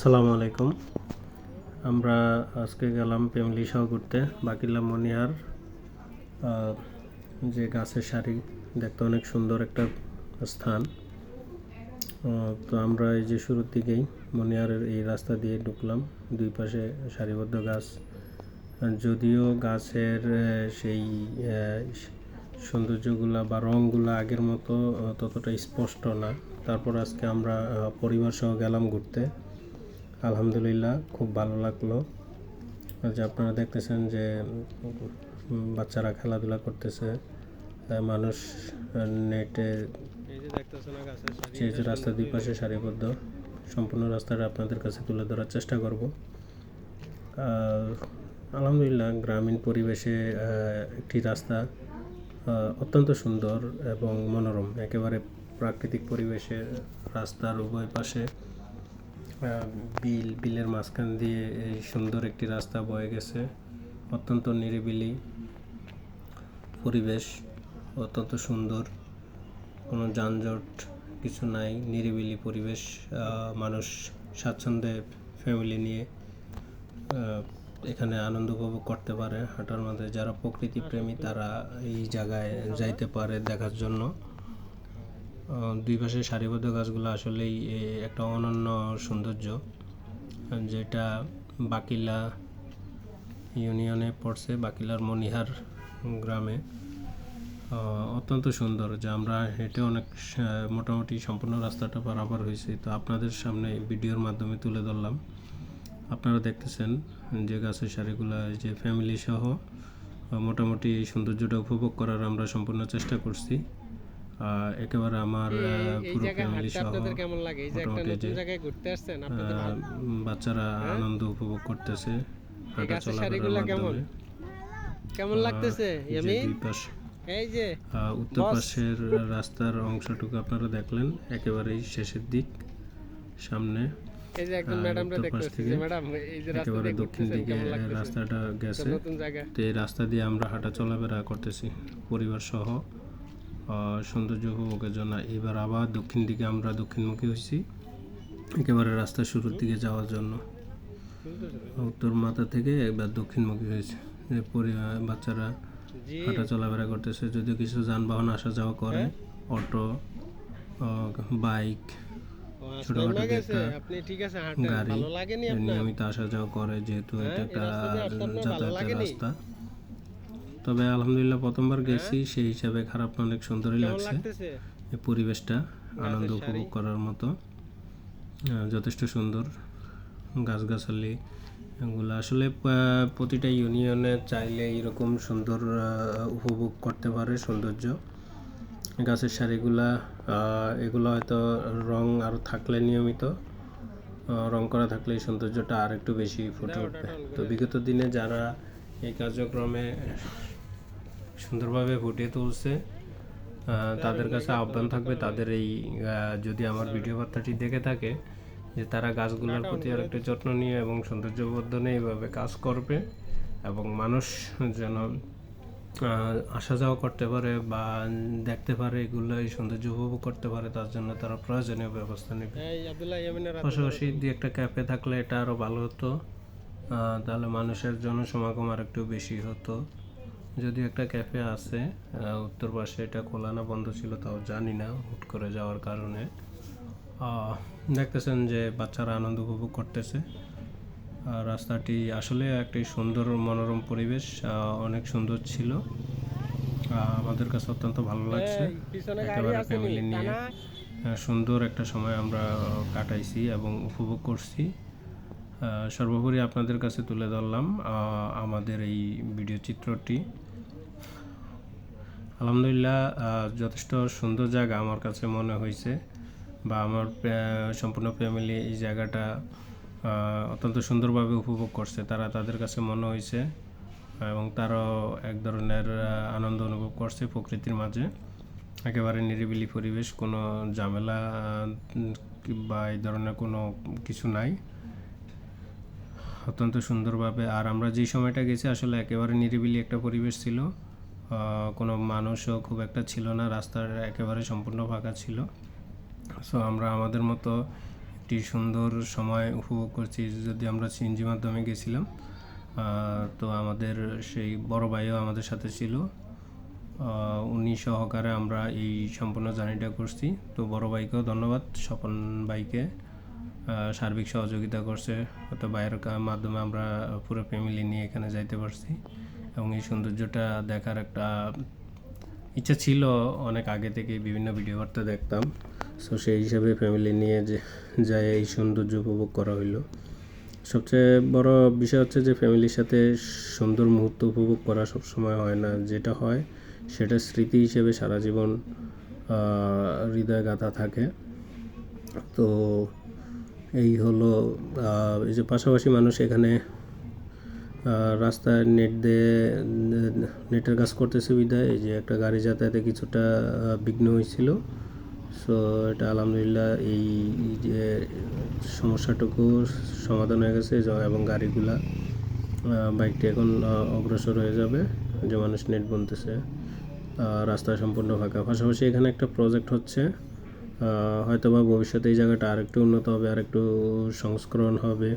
আসসালামু আলাইকুম। আমরা আজকে গেলাম ফ্যামিলি সহ ঘুরতে, বাকিলা মনিহার যে গাছের সারি, দেখতে অনেক সুন্দর একটা স্থান। তো আমরা এই যে শুরুর দিকেই মনিহারের এই রাস্তা দিয়ে ঢুকলাম, দুই পাশে সারিবদ্ধ গাছ। যদিও গাছের সেই সৌন্দর্যগুলা বা রঙগুলা আগের মতো ততটা স্পষ্ট না। তারপর আজকে আমরা পরিবার সহ গেলাম ঘুরতে। আলহামদুলিল্লাহ খুব ভালো লাগল। যে আপনারা দেখতেছেন যে বাচ্চারা খেলাধুলা করতেছে মানুষ নেটে যে যে রাস্তা দুই পাশে সারিবদ্ধ সম্পূর্ণ রাস্তাটা আপনাদের কাছে তুলে ধরার চেষ্টা করব। আলহামদুলিল্লাহ গ্রামীণ পরিবেশে একটি রাস্তা অত্যন্ত সুন্দর এবং মনোরম। একেবারে প্রাকৃতিক পরিবেশে রাস্তার উভয় পাশে বিল, বিলের মাঝখান দিয়ে এই সুন্দর একটি রাস্তা বয়ে গেছে। অত্যন্ত নিরিবিলি পরিবেশ, অত্যন্ত সুন্দর। কোনো যানজট কিছু নাই, নিরিবিলি পরিবেশ মানুষ স্বাচ্ছন্দ্যে ফ্যামিলি নিয়ে এখানে আনন্দ উপভোগ করতে পারে। হাঁটার মধ্যে যারা প্রকৃতি প্রেমী তারা এই জায়গায় যাইতে পারে দেখার জন্য। দুই পাশে সারিবদ্ধ গাছগুলো আসলেই একটা অনন্য সৌন্দর্য। যেটা বাকিলা ইউনিয়নে পড়ছে, বাকিলার মনিহার গ্রামে। অত্যন্ত সুন্দর, যে আমরা হেঁটে অনেক মোটামুটি সম্পূর্ণ রাস্তাটা পারাপার হয়েছে। তো আপনাদের সামনে ভিডিওর মাধ্যমে তুলে ধরলাম। আপনারা দেখতেছেন যে গাছের সারিগুলো যে ফ্যামিলি সহ মোটামুটি সৌন্দর্যটা উপভোগ করার আমরা সম্পূর্ণ চেষ্টা করছি। একেবারে আমার পুরো ফ্যামিলি সহ আপনাদের কেমন লাগে? এই যে একটা নতুন জায়গায় ঘুরতে আসছেন আপনাদের বাচ্চারা আনন্দ উপভোগ করতেছে হাঁটা গাছের চলাফেরার কেমন? মাধ্যমে। কেমন? লাগতেছে? ইয়ামিন এই যে উত্তর পাশের রাস্তার অংশটুকু আপনারা দেখলেন একেবারেই শেষের দিক সামনে। এই যে আহ, ম্যাডামরা যে ম্যাডাম এই যে রাস্তা একেবারে দিয়ে দক্ষিণ দিকে রাস্তাটা গেছে। নতুন জায়গা। তো এই রাস্তা দিয়ে আমরা হাঁটা চলাফেরা করতেছি পরিবার সহ সৌন্দর্য উপভোগের জন্য এবার আবার দক্ষিণ দিকে আমরা দক্ষিণমুখী হয়েছি একেবারে রাস্তা শুরুর দিকে যাওয়ার জন্য। উত্তর মাথা থেকে এবার দক্ষিণমুখী হয়েছে যে পরি- বাচ্চারা হাঁটা চলাফেরা করতেছে যদিও কিছু যানবাহন আসা যাওয়া করে অটো বাইক ছোটখাটো একটা গাড়ি নিয়মিত আসা যাওয়া করে যেহেতু হ্যাঁ, এটা একটা যাতায়াতের রাস্তা। তবে আলহামদুলিল্লাহ প্রথমবার গেছি সেই হিসাবে খারাপ না অনেক সুন্দরই লাগছে। এই পরিবেশটা আনন্দ উপভোগ করার মতো। যথেষ্ট সুন্দর গাছগাছালি এগুলো। আসলে প্রতিটা ইউনিয়নে চাইলে এরকম সুন্দর উপভোগ করতে পারে সৌন্দর্য। গাছের সারিগুলা এগুলো হয়তো রং আর থাকলে নিয়মিত রং করা থাকলে এই সৌন্দর্যটা আর একটু বেশি ফুটে উঠবে। তো বিগত দিনে যারা এই কার্যক্রমে সুন্দরভাবে ফুটিয়ে তুলছে। তাদের কাছে আহ্বান থাকবে তাদের এই যদি আমার ভিডিও বার্তাটি দেখে থাকে যে তারা গাছগুলোর প্রতি আর একটু যত্ন নিয়ে এবং সৌন্দর্য বর্ধনে এইভাবে কাজ করবে এবং মানুষ যেন আসা যাওয়া করতে পারে বা দেখতে পারে এগুলো এই সৌন্দর্য উপভোগ করতে পারে তার জন্য তারা প্রয়োজনীয় ব্যবস্থা নেবে। পাশাপাশি দুই একটা ক্যাফে থাকলে এটা আরও ভালো হতো। তাহলে মানুষের জনসমাগম আর একটু বেশি হতো। যদি একটা ক্যাফে আছে উত্তর পাশে এটা খোলা না বন্ধ ছিল তাও জানি না হুট করে যাওয়ার কারণে। দেখতেছেন যে বাচ্চারা আনন্দ উপভোগ করতেছে। আর রাস্তাটি আসলে একটি সুন্দর মনোরম পরিবেশ অনেক সুন্দর ছিল। আমাদের কাছে অত্যন্ত ভালো লাগছে। একেবারে ফ্যামিলি নিয়ে সুন্দর একটা সময় আমরা কাটাইছি এবং উপভোগ করছি। সর্বোপরি আপনাদের কাছে তুলে ধরলাম আমাদের এই ভিডিও চিত্রটি। আলহামদুলিল্লাহ যথেষ্ট সুন্দর জায়গা আমার কাছে মনে হয়েছে বা আমার সম্পূর্ণ ফ্যামিলি এই জায়গাটা অত্যন্ত সুন্দরভাবে উপভোগ করছে। তারা তাদের কাছে মনে হয়েছে এবং তারাও এক ধরনের আনন্দ অনুভব করছে প্রকৃতির মাঝে। একেবারে নিরিবিলি পরিবেশ, কোনো ঝামেলা বা এই ধরনের কোনো কিছু নাই। অত্যন্ত সুন্দরভাবে। আর আমরা যেই সময়টা গেছি, আসলে একেবারে নিরিবিলি একটা পরিবেশ ছিল। কোনো মানুষও খুব একটা ছিল না, রাস্তার একেবারে সম্পূর্ণ ফাঁকা ছিল। সো আমরা আমাদের মতো একটি সুন্দর সময় উপভোগ করছি। যদি আমরা সিএনজি মাধ্যমে গেছিলাম তো আমাদের সেই বড় ভাইও আমাদের সাথে ছিল। উনি সহকারে আমরা এই সম্পূর্ণ জার্নিটা করছি। তো বড় ভাইকেও ধন্যবাদ, স্বপন ভাইকে। সার্বিক সহযোগিতা করছে তো বাইরের মাধ্যমে আমরা পুরো ফ্যামিলি নিয়ে এখানে যাইতে পারছি। এবং এই সৌন্দর্যটা দেখার একটা ইচ্ছা ছিল অনেক আগে থেকে বিভিন্ন ভিডিও বার্তা দেখতাম। সো সেই হিসাবে ফ্যামিলি নিয়ে যে যায় এই সৌন্দর্য উপভোগ করা হইল। সবচেয়ে বড় বিষয় হচ্ছে যে ফ্যামিলির সাথে সুন্দর মুহূর্ত উপভোগ করা সবসময় হয় না। যেটা হয়, সেটা স্মৃতি হিসেবে সারা জীবন হৃদয়ে গাঁথা থাকে। তো এই হলো এই যে পাশাপাশি মানুষ এখানে রাস্তায় নেট দিয়ে নেটের কাজ করতেছে বিদায় এই যে একটা গাড়ি যাতায়াতে কিছুটা বিঘ্ন হয়েছিল। সো এটা আলহামদুলিল্লাহ এই যে সমস্যাটুকু সমাধান হয়ে গেছে এবং গাড়িগুলা বাইকটি এখন অগ্রসর হয়ে যাবে, যে মানুষ নেট বনতেছে রাস্তা সম্পূর্ণ ফাঁকা। পাশাপাশি এখানে একটা প্রজেক্ট হচ্ছে আহ, হয়তোবা ভবিষ্যতে এই জায়গাটা আরেকটু উন্নত হবে আরেকটু সংস্করণ হবে।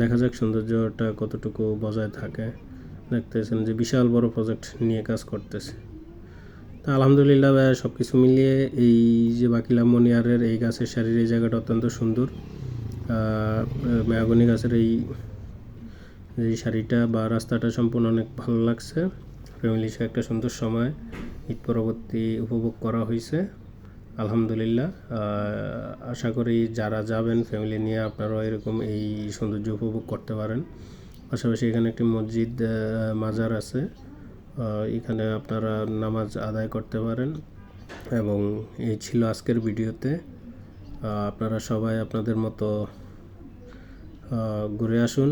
দেখা যাক সৌন্দর্যটা কতটুকু বজায় থাকে। দেখতেছেন যে বিশাল বড় প্রজেক্ট নিয়ে কাজ করতেছে। তা আলহামদুলিল্লাহ সব কিছু মিলিয়ে এই যে বাকিলা মনিয়ারের এই গাছের শাড়ির এই জায়গাটা অত্যন্ত সুন্দর। মেয়াগনি গাছের এই যে শাড়িটা বা রাস্তাটা সম্পূর্ণ অনেক ভালো লাগছে। ফ্যামিলির একটা সুন্দর সময় ঈদ পরবর্তী উপভোগ করা হয়েছে আলহামদুলিল্লাহ আশা করি যারা যাবেন ফ্যামিলি নিয়ে আপনারাও এরকম এই সৌন্দর্য উপভোগ করতে পারেন। পাশাপাশি এখানে একটি মসজিদ মাজার আছে এখানে আপনারা নামাজ আদায় করতে পারেন। এবং এই ছিল আজকের ভিডিওতে। আপনারা সবাই আপনাদের মতো ঘুরে আসুন।